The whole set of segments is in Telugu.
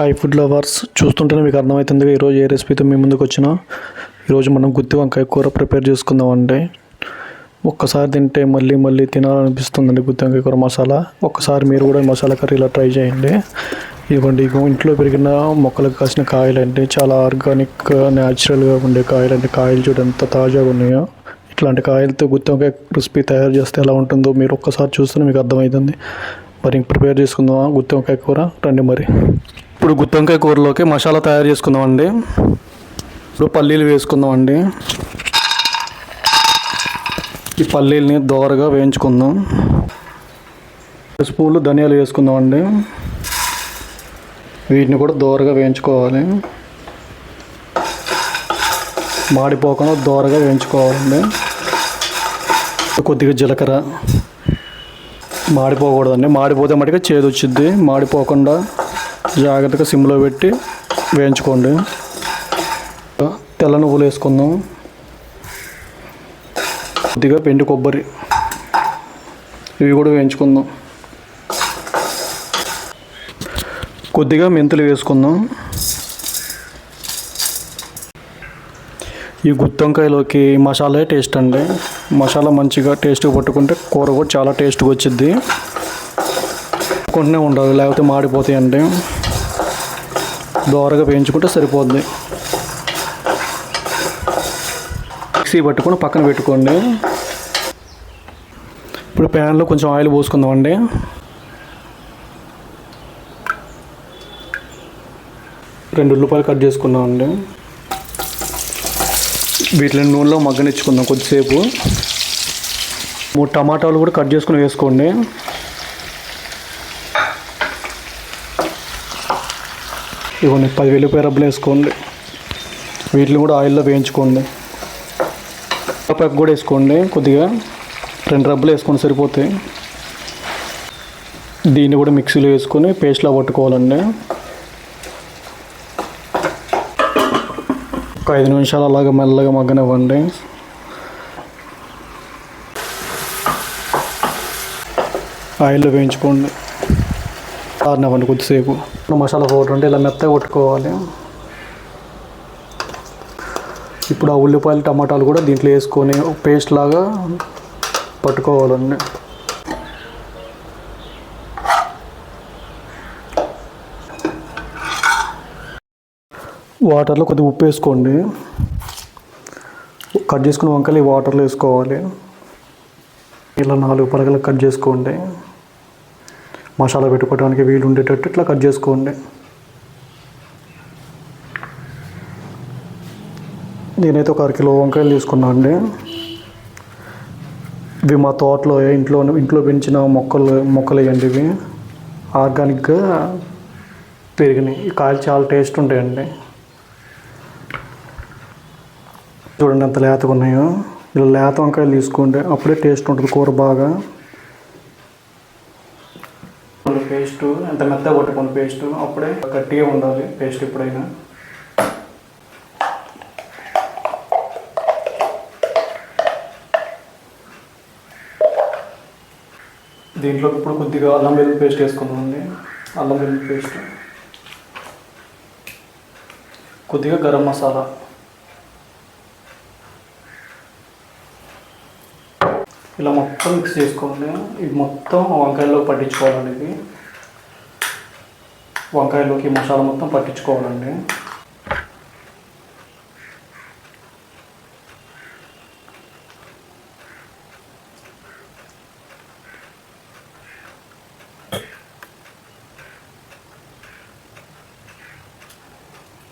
హాయ్ ఫుడ్ లవర్స్ చూస్తుంటేనే మీకు అర్థమవుతుందిగా ఈరోజు ఏ రెసిపీతో మీ ముందుకు వచ్చిన. ఈరోజు మనం గుత్తి వంకాయ కూర ప్రిపేర్ చేసుకుందాం అండి ఒక్కసారి తింటే మళ్ళీ మళ్ళీ తినాలనిపిస్తుందండి గుత్తి వంకాయ కూర మసాలా. ఒక్కసారి మీరు కూడా మసాలా కర్రీ ఇలా ట్రై చేయండి. ఇవ్వండి ఇంట్లో పెరిగిన మొక్కలకు కాసిన కాయలండి. చాలా ఆర్గానిక్ న్యాచురల్గా ఉండే కాయలండి. కాయలు చూడంత తాజాగా ఉన్నాయో. ఇట్లాంటి కాయలతో గుత్తి వంకాయ రెసిపీ తయారు చేస్తే ఎలా ఉంటుందో మీరు ఒక్కసారి చూస్తేనే మీకు అర్థమవుతుంది. మరి ప్రిపేర్ చేసుకుందామా గుత్తి వంకాయ కూర? రండి మరి. ఇప్పుడు గుత్తి వంకాయ కూరలోకి మసాలా తయారు చేసుకుందామండి. ఇప్పుడు పల్లీలు వేసుకుందామండి. ఈ పల్లీలని దోరగా వేయించుకుందాం. స్పూన్లు ధనియాలు వేసుకుందామండి. వీటిని కూడా దోరగా వేయించుకోవాలి. మాడిపోకుండా దోరగా వేయించుకోవాలండి. కొద్దిగా జీలకర్ర. మాడిపోకూడదండి. మాడిపోతే మటుకు చేదు వచ్చింది మాడిపోకుండా జాగ్రత్తగా సిమ్లో పెట్టి వేయించుకోండి. తెల్ల నువ్వులు వేసుకుందాం. కొద్దిగా పెండి కొబ్బరి. ఇవి కూడా వేయించుకుందాం. కొద్దిగా మెంతులు వేసుకుందాం. ఈ గుత్తొంకాయలోకి మసాలా టేస్ట్ అండి. మసాలా మంచిగా టేస్ట్గా పట్టుకుంటే కూర కూడా చాలా టేస్ట్గా వచ్చింది కొంటనే ఉండదు లేకపోతే మాడిపోతాయండి దోరగా వేయించుకుంటే సరిపోద్ది. మిక్సీ పట్టుకొని పక్కన పెట్టుకోండి. ఇప్పుడు ప్యాన్లో కొంచెం ఆయిల్ పోసుకుందామండి. రెండు ఉల్లిపాయలు కట్ చేసుకున్నామండి. వీటిని నూనెలో మగ్గనిచ్చుకుందాం కొద్దిసేపు. మూడు టమాటాలు కూడా కట్ చేసుకుని వేసుకోండి. ఇవన్నీ పది వెల్లిపాయ రబ్బలు వేసుకోండి. వీటిని కూడా ఆయిల్లో వేయించుకోండి. కరివేపాకు కూడా వేసుకోండి కొద్దిగా రెండు రబ్బలు వేసుకొని సరిపోతాయి. దీన్ని కూడా మిక్సీలో వేసుకొని పేస్ట్లా పట్టుకోవాలండి. ఒక ఐదు నిమిషాలు అలాగ మెల్లగా మగ్గనివ్వండి. ఆయిల్లో వేయించుకోండి. ఆరినవ్వండి కొద్దిసేపు. మసాలా పౌడర్ ఉంటే ఇలా మెత్తగా కొట్టుకోవాలి. ఇప్పుడు ఆ ఉల్లిపాయలు టమాటాలు కూడా దీంట్లో వేసుకొని పేస్ట్ లాగా పట్టుకోవాలండి వాటర్లో కొద్దిగా ఉప్పు వేసుకోండి. కట్ చేసుకున్న వంకలు ఈ వాటర్లో వేసుకోవాలి. ఇలా నాలుగు పలకలు కట్ చేసుకోండి. మసాలా పెట్టుకోవడానికి వీలు ఉండేటట్టు ఇట్లా కట్ చేసుకోండి. నేనైతే ఒక అరకిలో వంకాయలు తీసుకున్నాను అండి. ఇవి మా తోటలో ఇంట్లో ఇంట్లో పెంచిన మొక్కలు మొక్కలు ఇవ్వండి ఇవి. ఆర్గానిక్గా పెరిగినాయి. ఈ కాయలు చాలా టేస్ట్ ఉంటాయండి. చూడండి ఎంత లేతగా ఉన్నాయో. ఇలా లేత వంకాయలు తీసుకోండి. అప్పుడే టేస్ట్ ఉంటుంది కూర బాగా. పేస్ట్ ఎంత మెత్తగా కొట్టుకోండి పేస్ట్ అప్పుడే గట్టిగా ఉండాలి పేస్ట్ ఎప్పుడైనా. దీంట్లో ఇప్పుడు కొద్దిగా అల్లం వెల్లుల్లి పేస్ట్ వేసుకుందామండి. అల్లం వెల్లుల్లి పేస్ట్. కొద్దిగా గరం మసాలా. ఇలా మొత్తం మిక్స్ చేసుకోండి ఇది మొత్తం వంకాయలో పట్టించుకోవాలండి. ఇది వంకాయలోకి మసాలా మొత్తం పట్టించుకోవాలండి.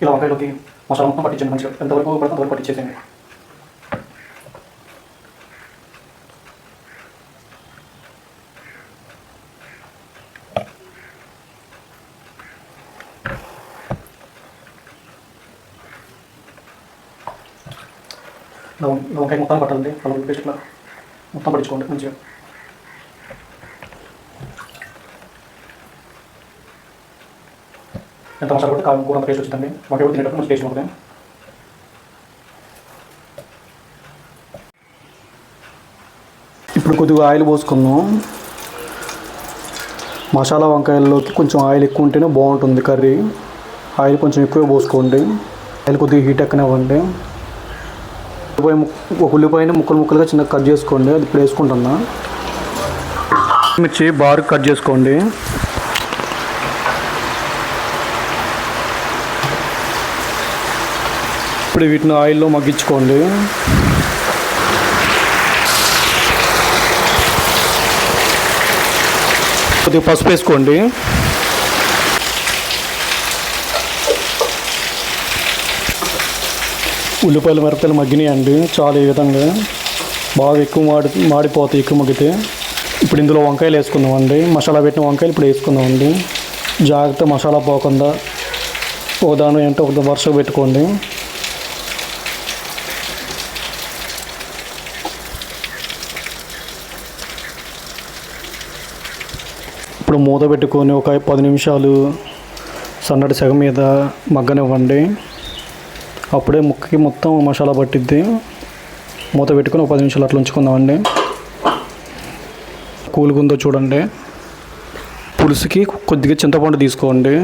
ఇలా వంకాయలోకి మసాలా మొత్తం పట్టించండి. మంచిగా ఎంతవరకు పడితే అంతవరకు పట్టించేసేయండి. వంకాయ మొత్తం పట్టాలండి అల్లం పేస్ట్ ఇట్లా మొత్తం పట్టించుకోండి మంచిగా. ఎంత మసాలా కూడా కారం కూడా అంత టేస్ట్ వచ్చిందండి. వంకాయ కూడా తినేటప్పుడు మంచి టేస్ట్ ఉంటుంది. ఇప్పుడు కొద్దిగా ఆయిల్ పోసుకుందాం. మసాలా వంకాయల్లోకి కొంచెం ఆయిల్ ఎక్కువ ఉంటేనే బాగుంటుంది కర్రీ. ఆయిల్ కొంచెం ఎక్కువ పోసుకోండి. ఆయిల్ కొద్దిగా హీట్ ఎక్కనివ్వండి. ఉల్లిపాయ ఒక ఉల్లిపాయని ముక్కలు ముక్కలుగా చిన్నగా కట్ చేసుకోండి. అది ఇప్పుడు వేసుకుంటున్నా. మిర్చి బార్ కట్ చేసుకోండి. ఇప్పుడు వీటిని ఆయిల్లో మగ్గించుకోండి. కొద్దిగా పసుపు వేసుకోండి. ఉల్లిపాయలు మిరపకాయలు మగ్గినాయండి. చాలా ఈ విధంగా బాగా ఎక్కువ మాడి మాడిపోతాయి ఎక్కువ మగ్గితే. ఇప్పుడు ఇందులో వంకాయలు వేసుకుందామండి. మసాలా పెట్టిన వంకాయలు ఇప్పుడు వేసుకుందామండి. జాగ్రత్త మసాలా పోకుండా ఒక దాని ఏంటో ఒక వరుస పెట్టుకోండి. ఇప్పుడు మూత పెట్టుకొని ఒక పది నిమిషాలు సన్నటి సెగ మీద మగ్గనివ్వండి. అప్పుడే ముక్కకి మొత్తం మసాలా పట్టిద్ది. మూత పెట్టుకుని ఒక పది నిమిషాలు అట్లా ఉంచుకుందామండి. కూలుగుందో చూడండి. పులుసుకి కొద్దిగా చింతపండు తీసుకోండి.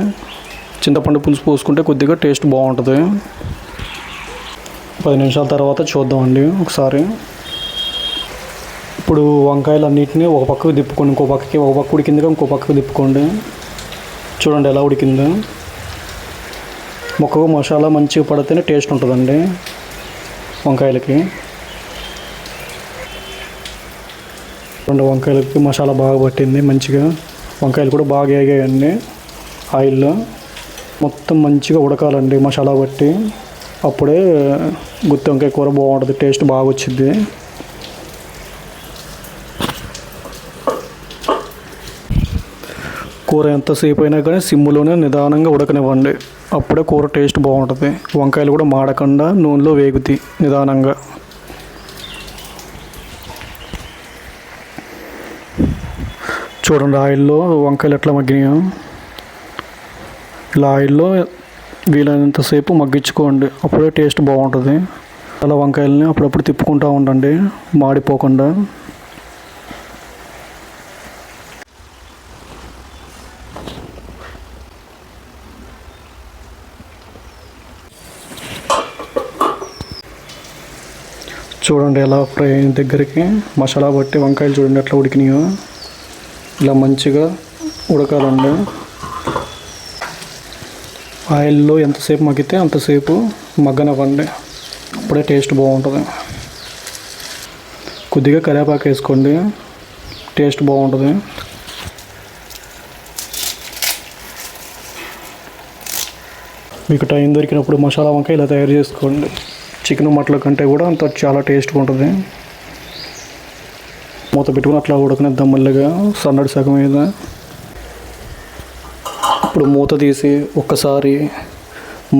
చింతపండు పులుసు పోసుకుంటే కొద్దిగా టేస్ట్ బాగుంటుంది. పది నిమిషాల తర్వాత చూద్దామండి ఒకసారి. ఇప్పుడు వంకాయలు అన్నిటిని ఒక పక్కకు తిప్పుకోండి. ఇంకో పక్కకి ఒక పక్క ఉడికిందిగా ఇంకో పక్కకు తిప్పుకోండి. చూడండి ఎలా ఉడికిందో. ముక్కకు మసాలా మంచిగా పడితేనే టేస్ట్ ఉంటుందండి వంకాయలకి. రెండు వంకాయలకి మసాలా బాగా పట్టింది మంచిగా. వంకాయలు కూడా బాగా వేగాయండి ఆయిల్లో మొత్తం మంచిగా ఉడకాలండి మసాలా పట్టి. అప్పుడే గుత్తి వంకాయ కూర బాగుంటుంది టేస్ట్ బాగా వచ్చింది కూర ఎంతసేపు అయినా కానీ సిమ్ములోనే నిదానంగా ఉడకనివ్వండి. అప్పుడే కూర టేస్ట్ బాగుంటుంది. వంకాయలు కూడా మాడకుండా నూనెలో వేగుతాయి నిదానంగా. చూడండి ఆయిల్లో వంకాయలు ఎట్లా మగ్గినాయో. ఇలా ఆయిల్లో వీలైనంతసేపు మగ్గించుకోండి. అప్పుడే టేస్ట్ బాగుంటుంది. అలా వంకాయలని అప్పుడప్పుడు తిప్పుకుంటూ ఉండండి. మాడిపోకుండా. చూడండి ఎలా ఫ్రై అయిన దగ్గరికి. మసాలా పట్టి వంకాయలు చూడండి ఎట్లా ఉడికినాయో. ఇలా మంచిగా ఉడకాలండి. ఆయిల్లో ఎంతసేపు మగ్గితే అంతసేపు మగ్గనివ్వండి. అప్పుడే టేస్ట్ బాగుంటుంది. కొద్దిగా కరివేపాకు వేసుకోండి. టేస్ట్ బాగుంటుంది. మీకు టైం దొరికినప్పుడు మసాలా వంకాయ ఇలా తయారు చేసుకోండి. చికెన్ మటన్ కంటే కూడా అంత చాలా టేస్ట్గా ఉంటుంది. మూత పెట్టుకుని అట్లా ఉడకనిద్దాం మళ్ళీగా సన్నడి సగం మీద. ఇప్పుడు మూత తీసి ఒక్కసారి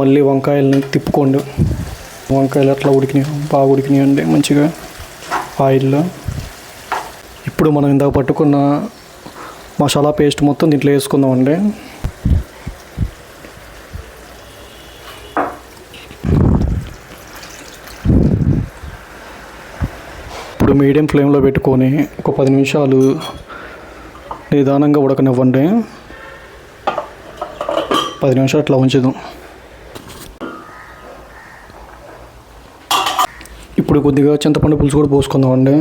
మళ్ళీ వంకాయలని తిప్పుకోండి. వంకాయలు అట్లా ఉడికినాయి బాగా ఉడికినాయండి మంచిగా ఆయిల్లో. ఇప్పుడు మనం ఇందాక పట్టుకున్న మసాలా పేస్ట్ మొత్తం దీంట్లో వేసుకుందామండి. ఇప్పుడు మీడియం ఫ్లేమ్లో పెట్టుకొని ఒక పది నిమిషాలు నిదానంగా ఉడకనివ్వండి. పది నిమిషాలు అట్లా ఉంచుదాం. ఇప్పుడు కొద్దిగా చింతపండు పులుసు కూడా పోసుకుందామండి.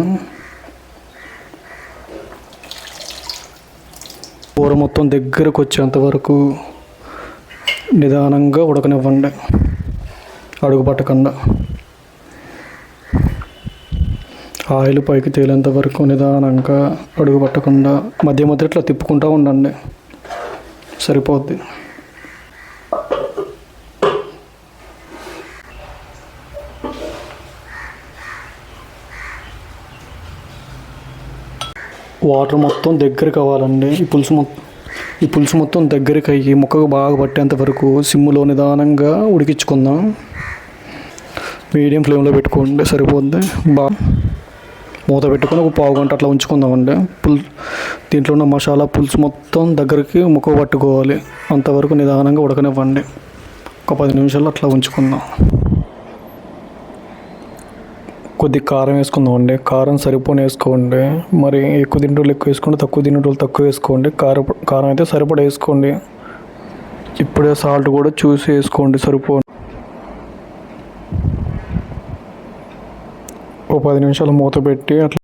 కూర మొత్తం దగ్గరకు వచ్చేంత వరకు నిదానంగా ఉడకనివ్వండి. అడుగు పట్టకుండా. ఆయిల్ పైకి తేలేంత వరకు నిదానంగా అడుగు పట్టకుండా మధ్య మధ్య ఇట్లా తిప్పుకుంటూ ఉండండి. సరిపోద్ది. వాటర్ మొత్తం దగ్గరికి అవ్వాలండి. ఈ పులుసు మొత్తం ఈ పులుసు మొత్తం దగ్గరికి అయ్యి ముక్కకు బాగా పట్టేంత వరకు సిమ్ములో నిదానంగా ఉడికించుకుందాం. మీడియం ఫ్లేమ్లో పెట్టుకోండి. సరిపోద్ది. బాగా మూత పెట్టుకొని ఒక పావు గంట అట్లా ఉంచుకుందామండి. పుల్ దీంట్లో ఉన్న మసాలా పులుసు మొత్తం దగ్గరికి ముక్క పట్టుకోవాలి. అంతవరకు నిదానంగా ఉడకనివ్వండి. ఒక పది నిమిషాలు అట్లా ఉంచుకుందాం. కొద్ది కారం వేసుకుందామండి. కారం సరిపోని వేసుకోండి. మరి ఎక్కువ తింటూ ఎక్కువ వేసుకోండి తక్కువ తింటూ తక్కువ వేసుకోండి. కారం కారం అయితే సరిపడా వేసుకోండి. ఇప్పుడే సాల్ట్ కూడా చూసి వేసుకోండి సరిపో పది నిమిషాలు మూత పెట్టి అట్లా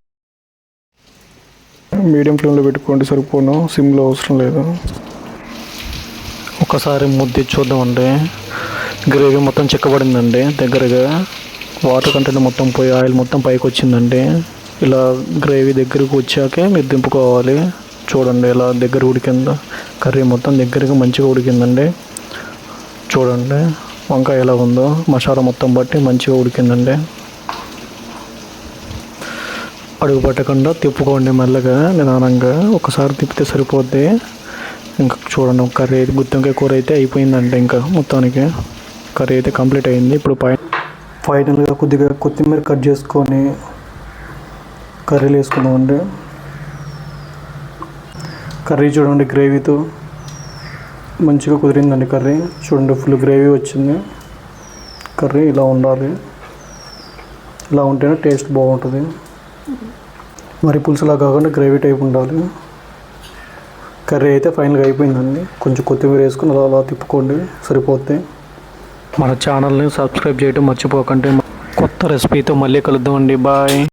మీడియం ఫ్లేమ్లో పెట్టుకోండి సరిపోను సిమ్లో అవసరం లేదు. ఒకసారి ముద్ది చూద్దామండి. గ్రేవీ మొత్తం చిక్కబడిందండి దగ్గరగా. వాటర్ కంటెంట్ మొత్తం పోయి ఆయిల్ మొత్తం పైకి వచ్చిందండి. ఇలా గ్రేవీ దగ్గరకు వచ్చాకే మీరు దింపుకోవాలి. చూడండి ఇలా దగ్గర ఉడికిందో. కర్రీ మొత్తం దగ్గరగా మంచిగా ఉడికిందండి. చూడండి వంకాయ ఎలా ఉందో మసాలా మొత్తం బట్టి మంచిగా ఉడికిందండి. అడుగు పట్టకుండా తిప్పుకోండి మెల్లగా నిదానంగా. ఒకసారి తిప్పితే సరిపోద్ది. ఇంకా చూడండి కర్రీ అయితే గుత్తంకాయ కూర అయితే అయిపోయిందండి ఇంకా మొత్తానికి. కర్రీ అయితే కంప్లీట్ అయింది. ఇప్పుడు పై ఫైనల్గా కొద్దిగా కొత్తిమీర కట్ చేసుకొని కర్రీలు వేసుకుందామండి. కర్రీ చూడండి గ్రేవీతో మంచిగా కుదిరిందండి కర్రీ. చూడండి ఫుల్ గ్రేవీ వచ్చింది. కర్రీ ఇలా ఉండాలి. ఇలా ఉంటేనే టేస్ట్ బాగుంటుంది. మరి పులుసులా కాకుండా గ్రేవీ టైప్ ఉండాలి. కర్రీ అయితే ఫైనల్గా అయిపోయిందండి. కొంచెం కొత్తిమీర వేసుకుని అలా అలా తిప్పుకోండి సరిపోతే. మన ఛానల్ని సబ్స్క్రైబ్ చేయడం మర్చిపోకండి. కొత్త రెసిపీతో మళ్ళీ కలుద్దామండి. బాయ్